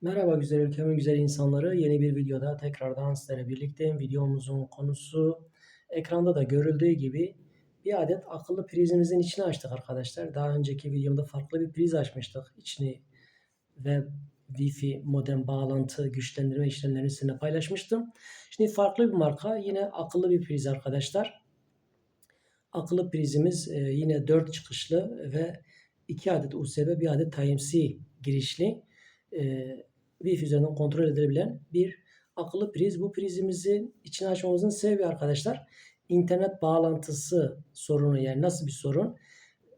Merhaba güzel ülkemin güzel insanları. Yeni bir videoda tekrardan sizlerle birlikteyim. Videomuzun konusu ekranda da görüldüğü gibi bir adet akıllı prizimizin içini açtık arkadaşlar. Daha önceki videomda farklı bir priz açmıştık. İçini ve Wi-Fi modem bağlantı güçlendirme işlemlerini sizinle paylaşmıştım. Şimdi farklı bir marka yine akıllı bir priz arkadaşlar. Akıllı prizimiz e, yine 4 çıkışlı ve 2 adet USB, 1 adet Type-C girişli e, Wi-Fi üzerinden kontrol edilebilen bir akıllı priz. Bu prizimizin içini açmamızın sebebi arkadaşlar internet bağlantısı sorunu yani nasıl bir sorun?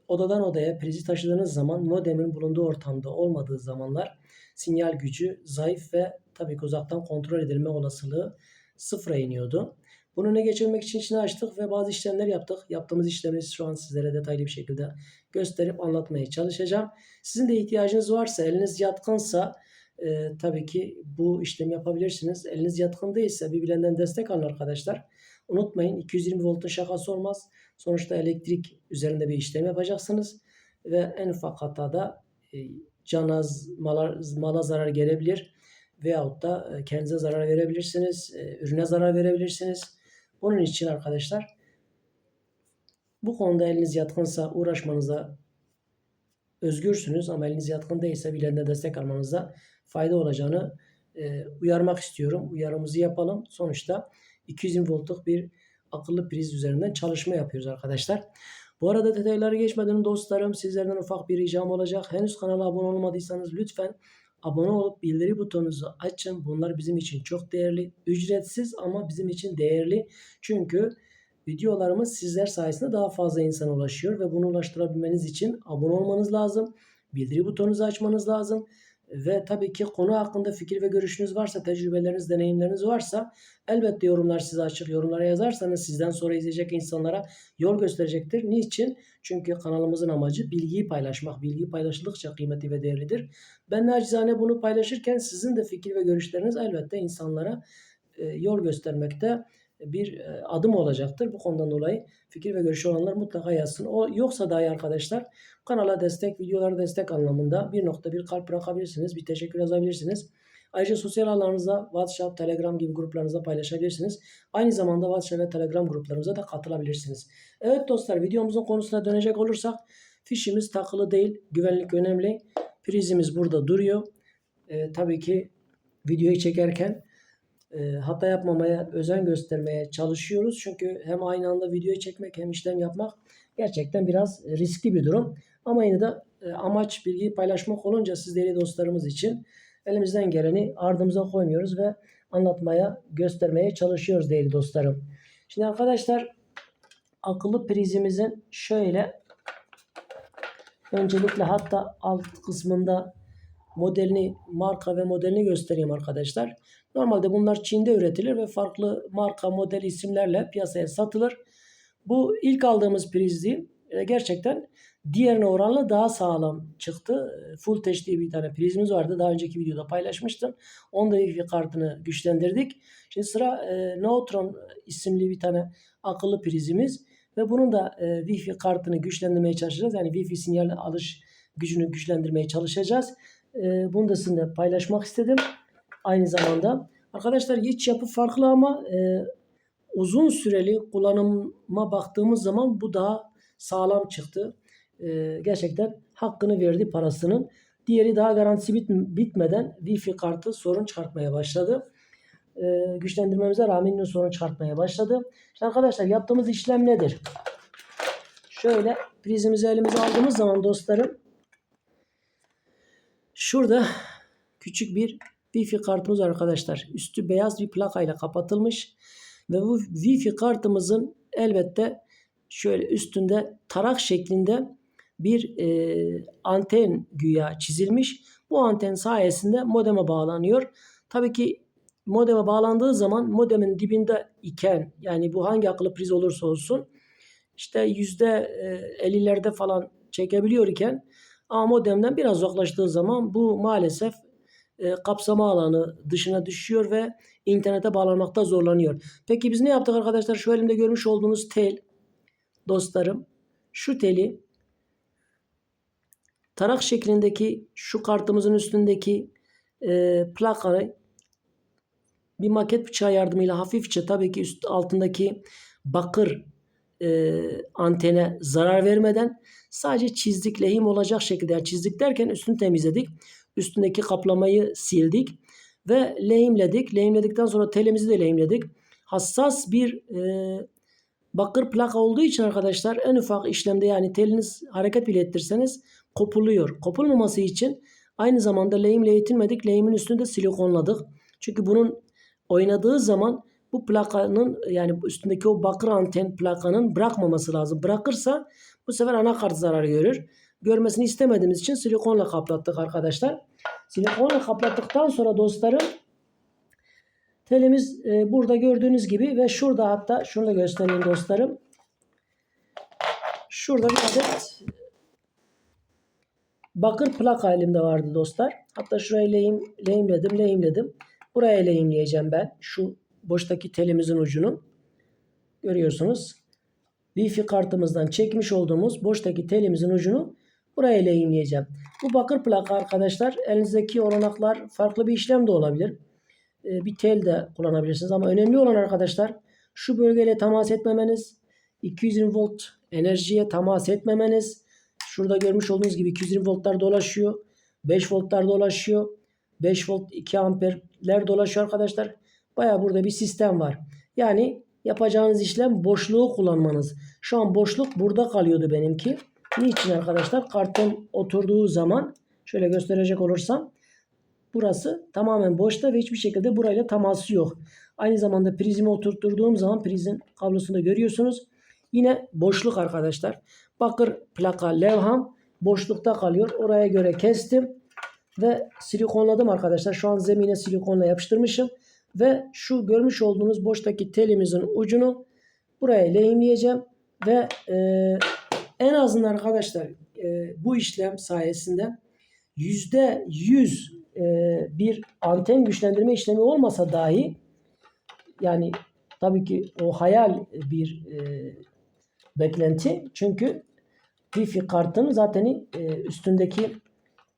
Odadan odaya prizi taşıdığınız zaman modemin bulunduğu ortamda olmadığı zamanlar sinyal gücü zayıf ve tabii ki uzaktan kontrol edilme olasılığı sıfıra iniyordu. Bunu ne geçirmek için içine açtık ve bazı işlemler yaptık. Yaptığımız işlemleri şu an sizlere detaylı bir şekilde gösterip anlatmaya çalışacağım. Sizin de ihtiyacınız varsa, eliniz yatkınsa e, tabii ki bu işlemi yapabilirsiniz. Eliniz yatkın değilse bir bilenden destek alın arkadaşlar. Unutmayın 220 voltun şakası olmaz. Sonuçta elektrik üzerinde bir işlem yapacaksınız. Ve en ufak hatada e, canaz, mala, mala zarar gelebilir. Veyahut da e, kendinize zarar verebilirsiniz. E, ürüne zarar verebilirsiniz. Bunun için arkadaşlar bu konuda eliniz yatkınsa uğraşmanıza özgürsünüz ama eliniz yatkın değilse birilerine destek almanıza fayda olacağını e, uyarmak istiyorum. Uyarımızı yapalım. Sonuçta 220 voltluk bir akıllı priz üzerinden çalışma yapıyoruz arkadaşlar. Bu arada detayları geçmeden dostlarım sizlerden ufak bir ricam olacak. Henüz kanala abone olmadıysanız lütfen abone olup bildiri butonunuzu açın. Bunlar bizim için çok değerli. Ücretsiz ama bizim için değerli. Çünkü videolarımız sizler sayesinde daha fazla insana ulaşıyor ve bunu ulaştırabilmeniz için abone olmanız lazım. Bildiri butonunuzu açmanız lazım. Ve tabii ki konu hakkında fikir ve görüşünüz varsa, tecrübeleriniz, deneyimleriniz varsa elbette yorumlar size açık. Yorumlara yazarsanız sizden sonra izleyecek insanlara yol gösterecektir. Niçin? Çünkü kanalımızın amacı bilgiyi paylaşmak. Bilgi paylaşıldıkça kıymetli ve değerlidir. Ben nacizane bunu paylaşırken sizin de fikir ve görüşleriniz elbette insanlara e, yol göstermekte bir e, adım olacaktır. Bu konudan dolayı fikir ve görüşü olanlar mutlaka yazsın. O yoksa dahi arkadaşlar kanala destek, videolara destek anlamında bir nokta bir kalp bırakabilirsiniz. Bir teşekkür yazabilirsiniz. Ayrıca sosyal alanınızda WhatsApp, Telegram gibi gruplarınızda paylaşabilirsiniz. Aynı zamanda WhatsApp ve Telegram gruplarımıza da katılabilirsiniz. Evet dostlar videomuzun konusuna dönecek olursak fişimiz takılı değil. Güvenlik önemli. Prizimiz burada duruyor. Ee, tabii ki videoyu çekerken e, hata yapmamaya özen göstermeye çalışıyoruz. Çünkü hem aynı anda videoyu çekmek hem işlem yapmak gerçekten biraz riskli bir durum. Ama yine de e, amaç bilgiyi paylaşmak olunca siz değerli dostlarımız için elimizden geleni ardımıza koymuyoruz ve anlatmaya, göstermeye çalışıyoruz değerli dostlarım. Şimdi arkadaşlar akıllı prizimizin şöyle öncelikle hatta alt kısmında modelini, marka ve modelini göstereyim arkadaşlar. Normalde bunlar Çin'de üretilir ve farklı marka, model isimlerle piyasaya satılır. Bu ilk aldığımız prizdi. E, gerçekten diğerine oranla daha sağlam çıktı. Full Touch diye bir tane prizimiz vardı. Daha önceki videoda paylaşmıştım. Onda Wi-Fi kartını güçlendirdik. Şimdi sıra e, Neutron isimli bir tane akıllı prizimiz. Ve bunun da e, Wi-Fi kartını güçlendirmeye çalışacağız. Yani Wi-Fi sinyal alış gücünü güçlendirmeye çalışacağız. E, bunu da sizinle paylaşmak istedim. Aynı zamanda. Arkadaşlar iç yapı farklı ama e, uzun süreli kullanıma baktığımız zaman bu daha sağlam çıktı. E, gerçekten hakkını verdi parasının. Diğeri daha garantisi bit, bitmeden Wi-Fi kartı sorun çıkartmaya başladı. E, güçlendirmemize rağmen yine sorun çıkartmaya başladı. İşte arkadaşlar yaptığımız işlem nedir? Şöyle prizimizi elimize aldığımız zaman dostlarım şurada küçük bir Wi-Fi kartımız arkadaşlar. Üstü beyaz bir plakayla kapatılmış. Ve bu Wi-Fi kartımızın elbette şöyle üstünde tarak şeklinde bir e, anten güya çizilmiş. Bu anten sayesinde modeme bağlanıyor. Tabii ki modeme bağlandığı zaman modemin dibinde iken yani bu hangi akıllı priz olursa olsun işte yüzde 50'lerde falan çekebiliyor iken ama modemden biraz uzaklaştığı zaman bu maalesef e, kapsama alanı dışına düşüyor ve internete bağlanmakta zorlanıyor. Peki biz ne yaptık arkadaşlar? Şu elimde görmüş olduğunuz tel dostlarım şu teli tarak şeklindeki şu kartımızın üstündeki e, plakayı bir maket bıçağı yardımıyla hafifçe tabii ki üst altındaki bakır e, antene zarar vermeden sadece çizdik lehim olacak şekilde yani çizdik derken üstünü temizledik. Üstündeki kaplamayı sildik ve lehimledik. Lehimledikten sonra telimizi de lehimledik. Hassas bir e, bakır plaka olduğu için arkadaşlar en ufak işlemde yani teliniz hareket bile ettirseniz kopuluyor. Kopulmaması için aynı zamanda lehimle yetinmedik. Lehimin üstünü de silikonladık. Çünkü bunun oynadığı zaman bu plakanın yani üstündeki o bakır anten plakanın bırakmaması lazım. Bırakırsa bu sefer anakart zarar görür. Görmesini istemediğimiz için silikonla kaplattık arkadaşlar. Silikonla kaplattıktan sonra dostlarım telimiz e, burada gördüğünüz gibi ve şurada hatta şunu da göstereyim dostlarım. Şurada bir adet bakır plaka elimde vardı dostlar. Hatta şurayı lehim, lehimledim lehimledim. Buraya lehimleyeceğim ben. Şu boştaki telimizin ucunu. Görüyorsunuz. Wi-Fi kartımızdan çekmiş olduğumuz boştaki telimizin ucunu buraya lehimleyeceğim. Bu bakır plaka arkadaşlar elinizdeki olanaklar farklı bir işlem de olabilir. Ee, bir tel de kullanabilirsiniz ama önemli olan arkadaşlar şu bölgeyle temas etmemeniz, 220 volt enerjiye temas etmemeniz. Şurada görmüş olduğunuz gibi 220 voltlar dolaşıyor. 5 voltlar dolaşıyor. 5 volt 2 amperler dolaşıyor arkadaşlar. Baya burada bir sistem var. Yani yapacağınız işlem boşluğu kullanmanız. Şu an boşluk burada kalıyordu benimki. Niçin arkadaşlar? Kartın oturduğu zaman şöyle gösterecek olursam burası tamamen boşta ve hiçbir şekilde burayla teması yok. Aynı zamanda prizimi oturtturduğum zaman prizin kablosunu da görüyorsunuz. Yine boşluk arkadaşlar. Bakır plaka levham boşlukta kalıyor. Oraya göre kestim ve silikonladım arkadaşlar. Şu an zemine silikonla yapıştırmışım. Ve şu görmüş olduğunuz boştaki telimizin ucunu buraya lehimleyeceğim. Ve e, en azından arkadaşlar e, bu işlem sayesinde %100 e, bir anten güçlendirme işlemi olmasa dahi yani tabii ki o hayal bir e, beklenti. Çünkü Wi-Fi kartının zaten e, üstündeki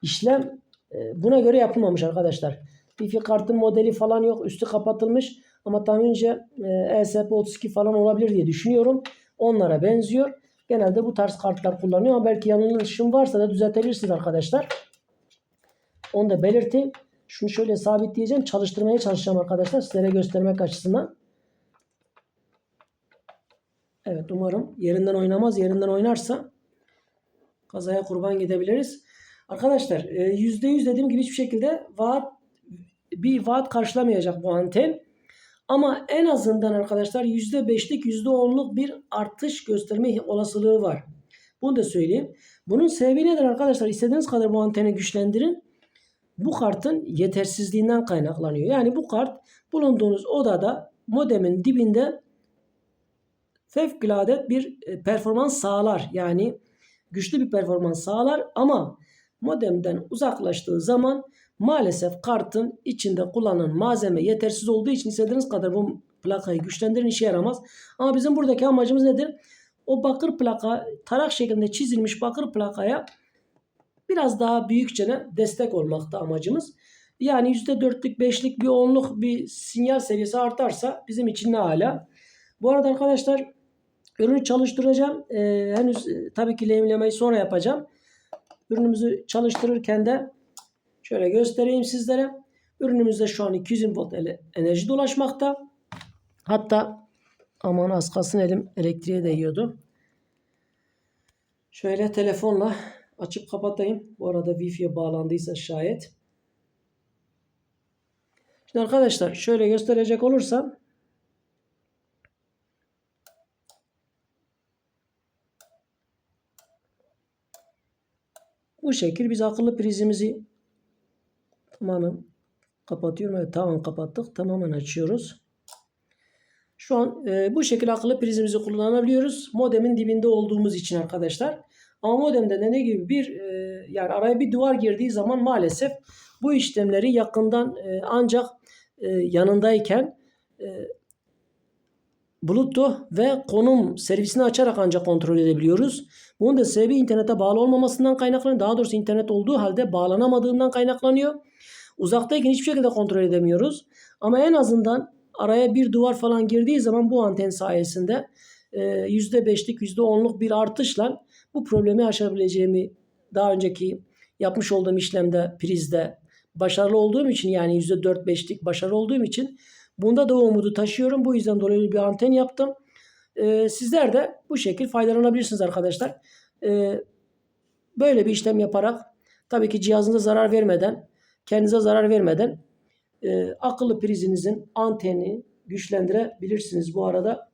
işlem e, buna göre yapılmamış arkadaşlar. Wi-Fi kartın modeli falan yok. Üstü kapatılmış. Ama tahminimce e, ESP32 falan olabilir diye düşünüyorum. Onlara benziyor. Genelde bu tarz kartlar kullanıyor ama belki yanılışım varsa da düzeltebilirsiniz arkadaşlar. Onu da belirteyim. Şunu şöyle sabitleyeceğim. Çalıştırmaya çalışacağım arkadaşlar. Sizlere göstermek açısından. Evet umarım yerinden oynamaz. Yerinden oynarsa kazaya kurban gidebiliriz. Arkadaşlar %100 dediğim gibi hiçbir şekilde vaat bir vaat karşılamayacak bu anten. Ama en azından arkadaşlar %5'lik %10'luk bir artış gösterme olasılığı var. Bunu da söyleyeyim. Bunun sebebi nedir arkadaşlar? İstediğiniz kadar bu anteni güçlendirin. Bu kartın yetersizliğinden kaynaklanıyor. Yani bu kart bulunduğunuz odada modemin dibinde fevkalade bir e, performans sağlar. Yani güçlü bir performans sağlar ama modemden uzaklaştığı zaman maalesef kartın içinde kullanılan malzeme yetersiz olduğu için istediğiniz kadar bu plakayı güçlendirin işe yaramaz. Ama bizim buradaki amacımız nedir? O bakır plaka tarak şeklinde çizilmiş bakır plakaya biraz daha büyükçe destek olmakta amacımız. Yani %4'lük, 5'lik, bir 10'luk bir sinyal seviyesi artarsa bizim için ne hala. Bu arada arkadaşlar ürünü çalıştıracağım. Ee, henüz tabii ki lehimlemeyi sonra yapacağım. Ürünümüzü çalıştırırken de şöyle göstereyim sizlere. Ürünümüzde şu an 220 volt enerji dolaşmakta. Hatta aman az kalsın elim elektriğe değiyordu. Şöyle telefonla açıp kapatayım. Bu arada Wi-Fi'ye bağlandıysa şayet. Şimdi arkadaşlar şöyle gösterecek olursam Bu şekil biz akıllı prizimizi tamamen kapatıyorum. Evet tamamen kapattık. Tamamen açıyoruz. Şu an e, bu şekilde akıllı prizimizi kullanabiliyoruz. Modemin dibinde olduğumuz için arkadaşlar. Ama modemde de ne gibi bir e, yani araya bir duvar girdiği zaman maalesef bu işlemleri yakından e, ancak e, yanındayken e, Bluetooth ve konum servisini açarak ancak kontrol edebiliyoruz. Bunun da sebebi internete bağlı olmamasından kaynaklanıyor. Daha doğrusu internet olduğu halde bağlanamadığından kaynaklanıyor. Uzaktayken hiçbir şekilde kontrol edemiyoruz. Ama en azından araya bir duvar falan girdiği zaman bu anten sayesinde e, %5'lik %10'luk bir artışla bu problemi aşabileceğimi daha önceki yapmış olduğum işlemde prizde başarılı olduğum için yani %4-5'lik başarılı olduğum için bunda da umudu taşıyorum. Bu yüzden dolayı bir anten yaptım. E, sizler de bu şekil faydalanabilirsiniz arkadaşlar. E, böyle bir işlem yaparak tabii ki cihazınıza zarar vermeden kendinize zarar vermeden e, akıllı prizinizin anteni güçlendirebilirsiniz. Bu arada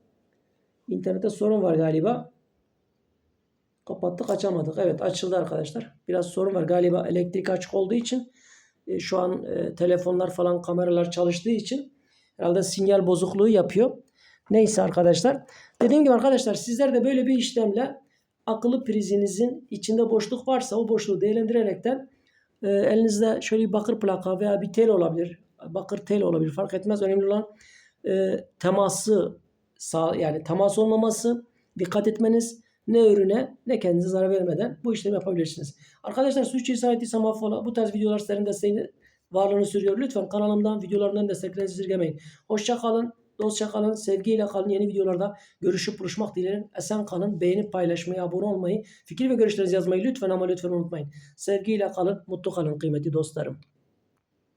internette sorun var galiba. Kapattık açamadık. Evet açıldı arkadaşlar. Biraz sorun var. Galiba elektrik açık olduğu için e, şu an e, telefonlar falan kameralar çalıştığı için herhalde sinyal bozukluğu yapıyor. Neyse arkadaşlar. Dediğim gibi arkadaşlar sizler de böyle bir işlemle akıllı prizinizin içinde boşluk varsa o boşluğu değerlendirerekten e, elinizde şöyle bir bakır plaka veya bir tel olabilir. Bakır tel olabilir fark etmez. Önemli olan e, teması sağ, yani temas olmaması dikkat etmeniz ne ürüne ne kendinize zarar vermeden bu işlemi yapabilirsiniz. Arkadaşlar suç işareti affola. Bu tarz videolar sizlerin desteğini varlığını sürüyor. Lütfen kanalımdan videolarından desteklerinizi esirgemeyin. Hoşça kalın. Dostça kalın. Sevgiyle kalın. Yeni videolarda görüşüp buluşmak dilerim. Esen kalın. Beğenip paylaşmayı, abone olmayı, fikir ve görüşlerinizi yazmayı lütfen ama lütfen unutmayın. Sevgiyle kalın. Mutlu kalın kıymetli dostlarım.